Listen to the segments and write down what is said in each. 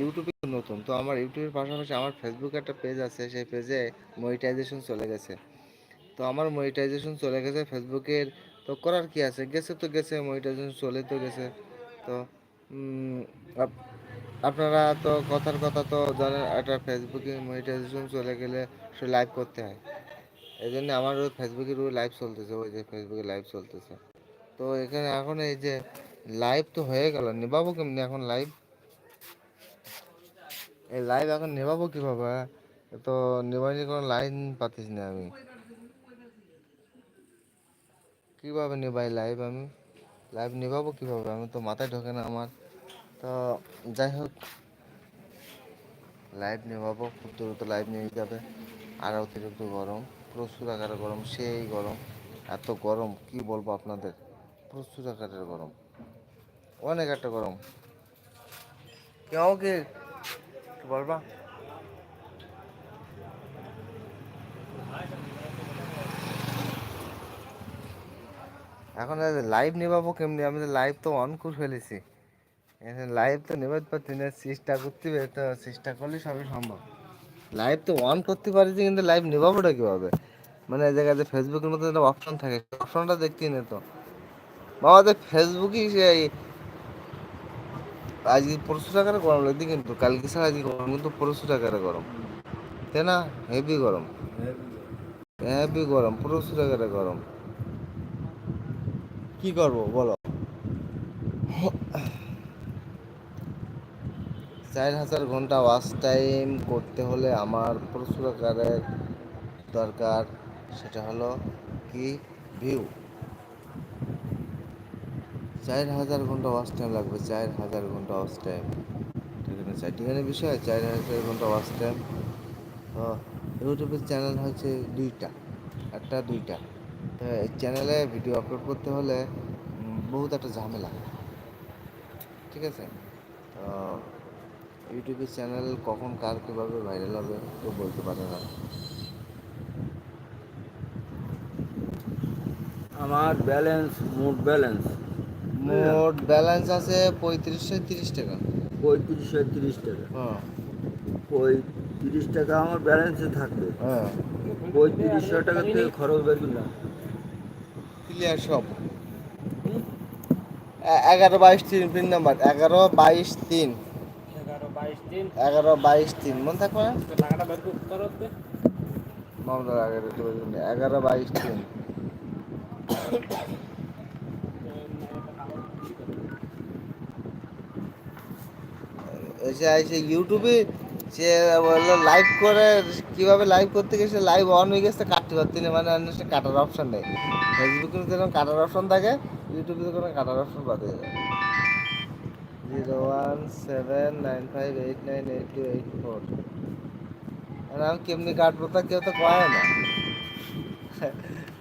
ইউটিউবে নতুন, তো আমার ইউটিউবের পাশাপাশি আমার ফেসবুকে একটা পেজ আছে, সেই পেজে মনিটাইজেশন চলে গেছে। তো আমার মনিটাইজেশন চলে গেছে ফেসবুকের তো করার কি আছে? গেছে তো গেছে মনিটাইজেশন চলে তো গেছে। তো আপনারা তো কথার কথা তো জানেন, একটা ফেসবুকে মনিটাইজেশন চলে গেলে সে লাইভ করতে হয়। এই জন্য আমার ফেসবুকের লাইভ চলতেছে, ওই যে ফেসবুকে লাইভ চলতেছে। তো এখানে এখন এই যে লাইভ তো হয়ে গেল নিবাবো কেমনি এখন লাইভ এই লাইভ এখন নেবাবো কীভাবে? তো নেবানি কোনো লাইন পাতিস না আমি। কীভাবে নেবাই লাইভ আমি? লাইভ নেবাবো কীভাবে? আমি তো মাথায় ঢোকে না আমার। তো যাই হোক লাইভ নেবাবো খুব দ্রুত লাইভ নিয়ে যাবে। আর অতিরিক্ত গরম, প্রচুর আকারে গরম, সেই গরম। এত গরম, কি বলব আপনাদের? প্রচুর আকারের গরম। অনেক একটা গরম। কেউ কি বলবা এখন লাইভ নেবাবো কেমনি? আমি লাইভ তো অন করে ফেলেছি। লাইভ তো নেবার পারছি না, চেষ্টা করতে তো চেষ্টা করলে সবই সম্ভব। লাইভ তো অন করতে পারছি, কিন্তু লাইভ নেবাবোটা কীভাবে? মানে এই জায়গায় যে ফেসবুকের মধ্যে একটা অপশন থাকে অপশনটা দেখতেই না তো। বাবা তো ফেসবুকই সেই আজকে প্রচুর টাকার গরম লাগছে কিন্তু কালকে ছাড়া আজকে গরম কিন্তু প্রচুর টাকার গরম। তাই না? হেভি গরম। হেভি গরম প্রচুর টাকার গরম। কি করব বলো? চার হাজার ঘণ্টা ওয়াচ টাইম করতে হলে আমার প্রচুর আকারের দরকার সেটা হলো কি? ভিউ চার হাজার ঘণ্টা ওয়াচ টাইম লাগবে, চার হাজার ঘণ্টা ওয়াচ টাইম ঠিক আছে, চারটিখানি বিষয়, চার হাজার ঘণ্টা ওয়াচ টাইম তো ইউটিউবের চ্যানেল হচ্ছে দুইটা, একটা, দুইটা। এই চ্যানেলে ভিডিও আপলোড করতে হলে বহুত একটা ঝামেলা। ঠিক আছে? তো ইউটিউবের চ্যানেল কখন কার কীভাবে ভাইরাল হবে, কেউ বলতে পারে না। আমার ব্যালেন্স মোট ব্যালেন্স মোট ব্যালেন্স আছে পঁয়ত্রিশশো তিরিশ টাকা। পঁয়ত্রিশশো তিরিশ টাকা। হ্যাঁ। পঁয়ত্রিশ টাকা আমার ব্যালেন্সে থাকবে। হ্যাঁ। পঁয়ত্রিশশো টাকা থেকে খরচ বের করলাম। ক্লিয়ার সব। এগারো বাইশ তিন পিন নাম্বার। এগারো বাইশ তিন। এগারো বাইশ দিন এগারো বাইশ তিন। মনে থাকবে? না। এগারো বাইশ তিন। এসে এসে ইউটিউবে সে বলল লাইভ করে, কীভাবে লাইভ করতে গেছে লাইভ অন হয়ে গেছে, কাটতে পারতি না। মানে অন্য সে কাটার অপশন নেই। ফেসবুকে যেরকম কাটার অপশন থাকে ইউটিউবে কোনো কাটার অপশন বাদে যায়। Zero one seven nine five eight nine eight two eight four আমি কেমনি কাটবো তা কেউ তো কয় না।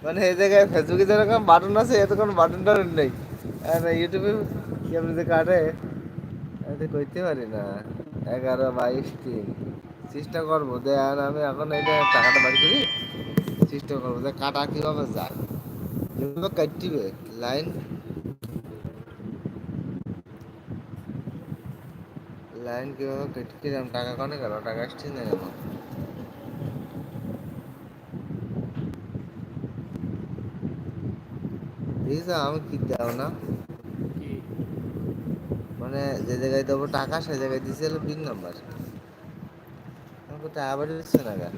মানে এই জায়গায় ফেসবুকে যেরকম বাটন আছে এত কোনো বাটন টাটন নেই। আর ইউটিউবে কেমনি কাটে আমি তো করতে পারি না। এগারো, বাইশ, তিন। চেষ্টা করব আর আমি এখন এটা টাকাটা বাড়ি করি, চেষ্টা করব যে কাটা কীভাবে যায়। কাটতিবে লাইন। লাইন কীভাবে কেটে দিলাম টাকা কনে গেল? টাকা আসছে না আমি কি দাও না? মানে যে জায়গায় দেবো টাকা সে জায়গায় দিছে হলো পিন নাম্বার। টাকা বাড়ি দিচ্ছে না কেন?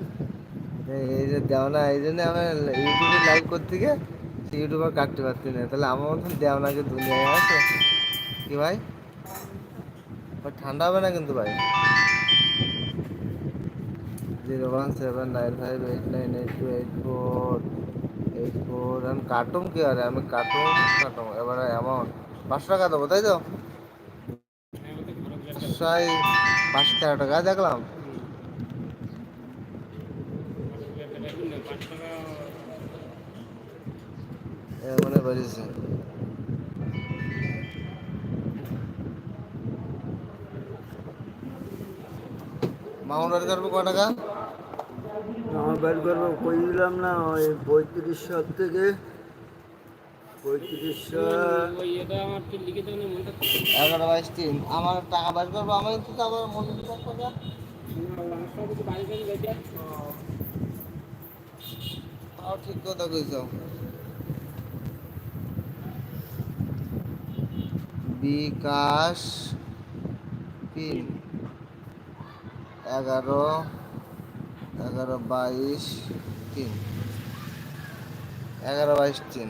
এই- যে দেও না, এই জন্য আমি ইউটিউবে লাইভ করতে গিয়ে ইউটিউবার কাটতে পারছি না। তাহলে আমার মতন দেও না কি দুনিয়ায় আছে? কি ভাই? ঠান্ডা হবে না কিন্তু ভাই? Zero one seven nine five eight nine eight two eight four eight four আমি কাটুম কি আরে? আমি কাটুম কাটুম এবারে অ্যামাউন্ট পাঁচশো টাকা দেবো, তাই তো? প্রায় পাঁচ তেরো টাকা, দেখলাম। মানে বেরিয়েছে মাউন্ট করব ক টাকা? আমার বের করব কই দিলাম না, ওই পঁয়ত্রিশশো থেকে পঁয়ত্রিশশো ওই এটা আমার একটু লিখে দেবেন মনটা এগারো বাইশ তিন। আমার টাকা বাইর করব আমার কিন্তু আবার মনে তাও ঠিক কথা কইছ। বিকাশ তিন। এগারো এগারো বাইশ তিন। এগারো বাইশ তিন।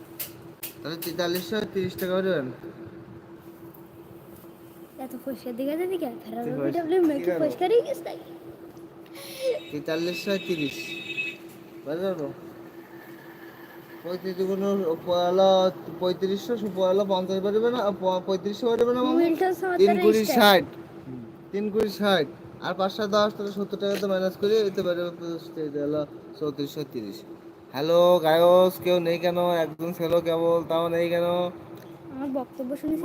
তাহলে তেতাল্লিশশো তিরিশ টাকা দেবেন এত পরিষ্কার দিকে আছে দিকে ফেরার কি করব? পরিষ্কারই গেছে তাই তেতাল্লিশশো তিরিশ। পারব? পঁয়ত্রিশ দুগুণ পয়লা পঁয়ত্রিশশো পয়লা পঞ্চাশ পারবে না পঁয়ত্রিশশো পারবে না তিন কুড়ি ষাট। তিন কুড়ি ষাট। আর পাঁচশো দশ তাহলে সত্তর টাকা তো মাইনাস করে এতে পারে হলো চৌত্রিশশো তিরিশ। হ্যালো গায়স কেউ নেই কেন? একজন ছেলে কেবল তাও নেই কেন? আমার বক্তব্য শুনেছি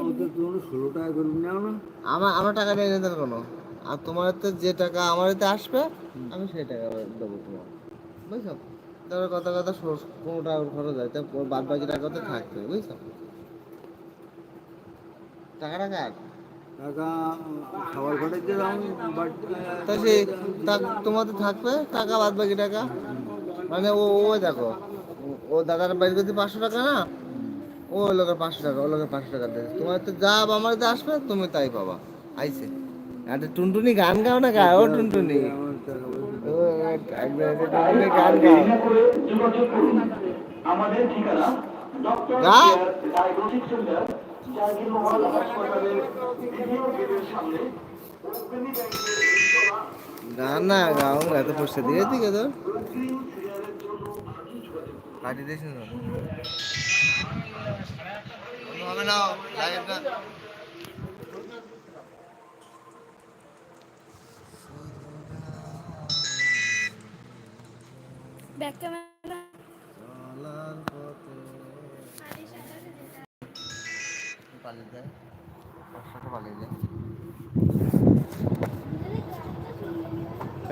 ষোলো টাকা করে নাও না। আমার আমার টাকা নেই না কোনো। আর তোমার তো যে টাকা আমার হাতে আসবে আমি সেই টাকা দেবো তোমার। বুঝছ? তারপরে কথা কথা সোর্স কোনো টাকা খরচ হয় তা বাদ বাকি টাকা তো থাকবে বুঝছ? টাকা খাবার ঘরে দিলাম বাট তা সেই তা- তোমাদের থাকবে টাকা বাদ বাকি টাকা মানে ও ও দেখো ও- দাদার বাড়ি যদি পাঁচশো টাকা না? ও লোকের পাঁচশো টাকা ও লোকের পাঁচশো টাকা দেবে তোমার তো যা আমার হাতে আসবে তুমি তাই পাবা। আইছে একটা টুনটুনি গান গাও না গাও ও টুনটুনি। গান গাও। আমাদের ঠিকানা doctor diagnostic centre Jahangir Mohammad হাসপাতালের দ্বিতীয় গেটের সামনে। অগ্রণী ব্যাংকের নিচতলা গান না গাও এত পয়সা দিয়ে ঠিক আছে কাটি দিয়েছি না হবে না ব্যাক ক্যামেরা পালিয়ে যায়। পালিয়ে যায়।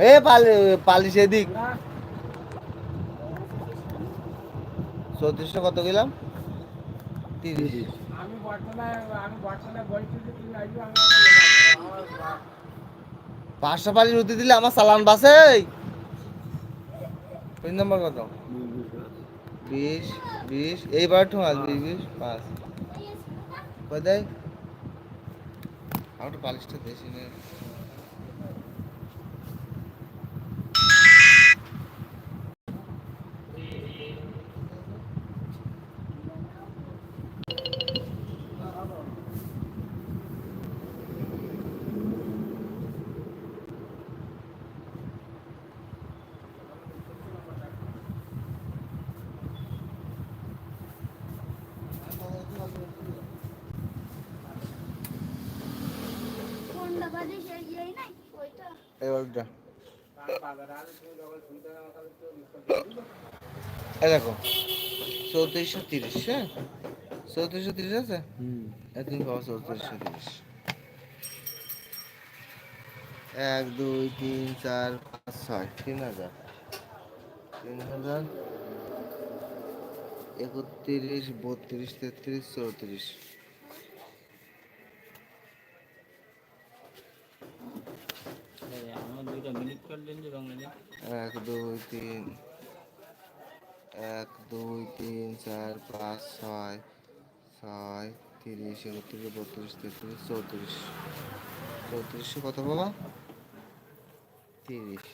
এ পালি পালিশ এদিক। চৌত্রিশশো কত গেলাম? তিরিশ। পাঁচশো পালি রুটি দিলে আমার চালান বাসে তিন নম্বর কত? বিশ বিশ এইবার ঠোঁয়াস বিশ বিশ পাঁচ। কয় দেয়? আমার পালিশটা বেশি নেই দেখো চৌত্রিশশো তিরিশ হ্যাঁ? চৌত্রিশশো তিরিশ আছে? হুম। একদিন পাবো চৌত্রিশশো তিরিশ। এক দুই তিন চার পাঁচ ছয় তিন হাজার। তিন হাজার একত্রিশ বত্রিশ তেত্রিশ চৌত্রিশ আমার দুইটা মিনিট করলেন যে বাংলাদেশ এক দুই তিন, এক, দুই, তিন, চার, পাঁচ, ছয় ছয়, তিরিশ একত্রিশ বত্রিশ, তেত্রিশ, চৌত্রিশ। চৌত্রিশশো কত বাবা? তিরিশ।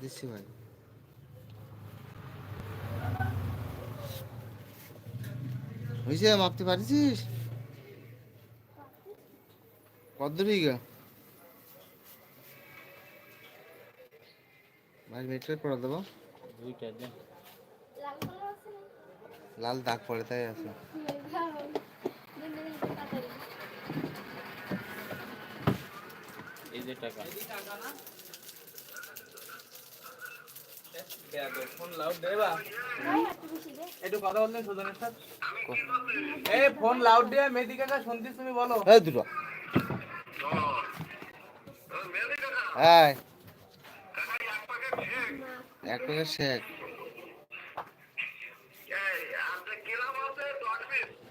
দিচ্ছি ভাই। হয়েছে, মাপতে পারছিস? কত বিঘা? পড়া দেবো। দুইটা দেন লাল দাগ পড়ে তাই আছে। এই যে টাকা। ফোন লাউড দেবা একটু কথা বললেন সুজনের সাথে। এই ফোন লাউড দিয়ে মেদি কাকা শুনতিস তুমি বলো। এই দুটো। এই। এক প্যাকেট শেক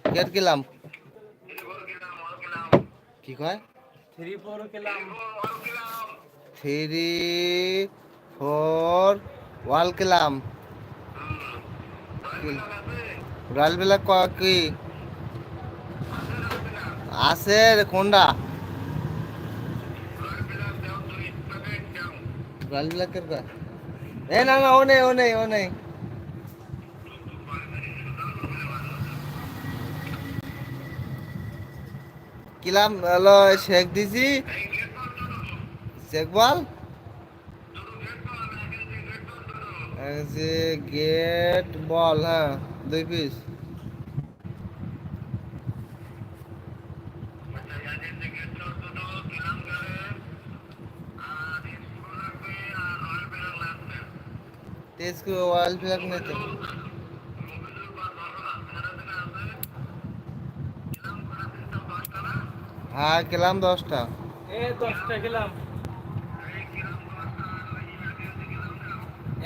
কেট গেলাম কি কয়? থ্রি ফোর খেলাম থ্রি ফোর ওয়াল কেলাম রয়্যাল বিলাক কি? আছে কোনটা? রয়্যাল বিলাকের কয় এ, না না, ও নেই ও নেই ও নেই। কিলাম হলো, শেখ দিছি গেট বল হ্যাঁ দুই পিস তেজ को ऑयल फ्लैग नहीं थे হ্যাঁ গেলাম দশটা এ দশটা খেলাম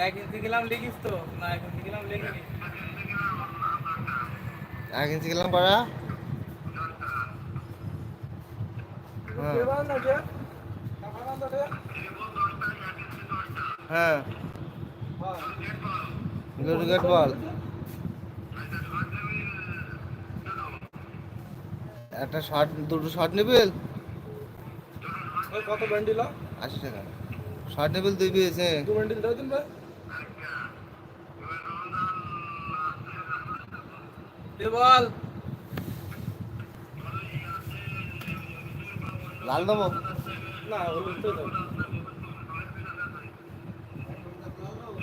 এক ইঞ্চি গেলাম লিখিস তো না এক ইঞ্চি গেলাম লিখিনি এক ইঞ্চি গেলাম করা হ্যাঁ হ্যাঁ Good good ball. একটা শর্ট দুটো শর্ট নেবেল কত বান্ডিল আশি টাকা। শর্ট নেবেল দুই পিস হ্যাঁ দু বান্ডিল দাও দিন ভাই? বল। লাল দেবো? না হলুদ তো দাও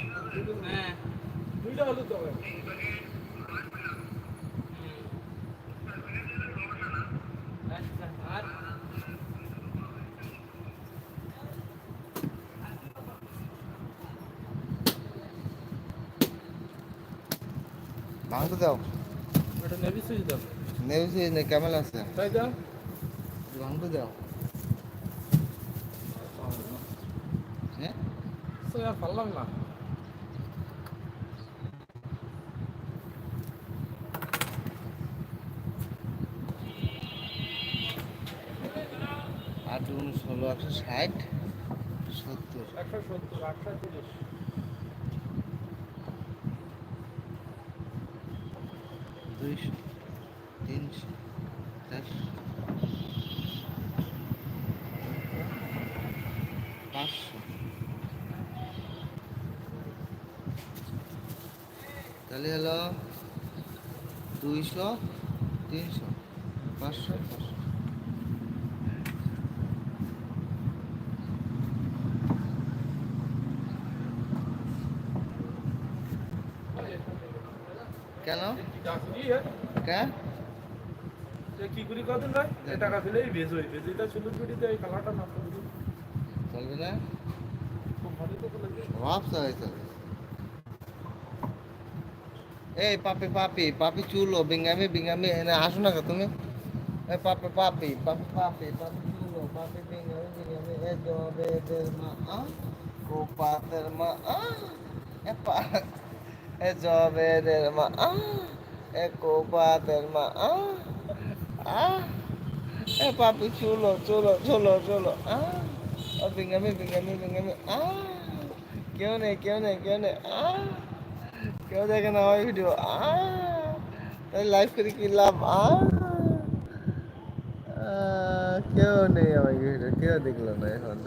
হ্যাঁ দুইটা হলুদ দাও আর ভাঙতে দাও। ওটা নেবি সুইচ দাও নেবেছি কেমন আছে। তাই দাও ভাঙতে দাও। হ্যাঁ? পারলাম না। ষোলো একশো ষাট সত্তর। দুইশো তিনশো চারশো পাঁচশো। তাহলে হলো দুইশো তিনশো পাঁচশো পাঁচশো। কেন কেন কি করি কদিন ভাই এই টাকা ফেলেই ভেজ হই ভেজিটা ছিল ছুটিতে এই কালারটা নষ্ট করে দিই। চলবে না খুব ভালো তো লাগে ভাবতে হয় চলবে এই পাপি পাপি পাপি চুলো বিঙ্গামি বিঙ্গামি এনে আসো না কা তুমি এই পাপি পাপি পাপি পাপি পাপি চুলো পাপি বিঙ্গামি বিঙ্গামি এ জবে দের মা আ ও পাতের মা আ এ পা এ জবে দের মা এ কো পাতের মা এ পাপি চুলো চুলো চুলো চুলো ও বিঙ্গামি বিঙ্গামি বিঙ্গামি কেউ নেই কেউ নেই কেউ নেই কেউ দেখে না আমার ভিডিও লাইভ করে কি লাভ কেউ নেই আমার ভিডিও কেউ দেখল না এখন।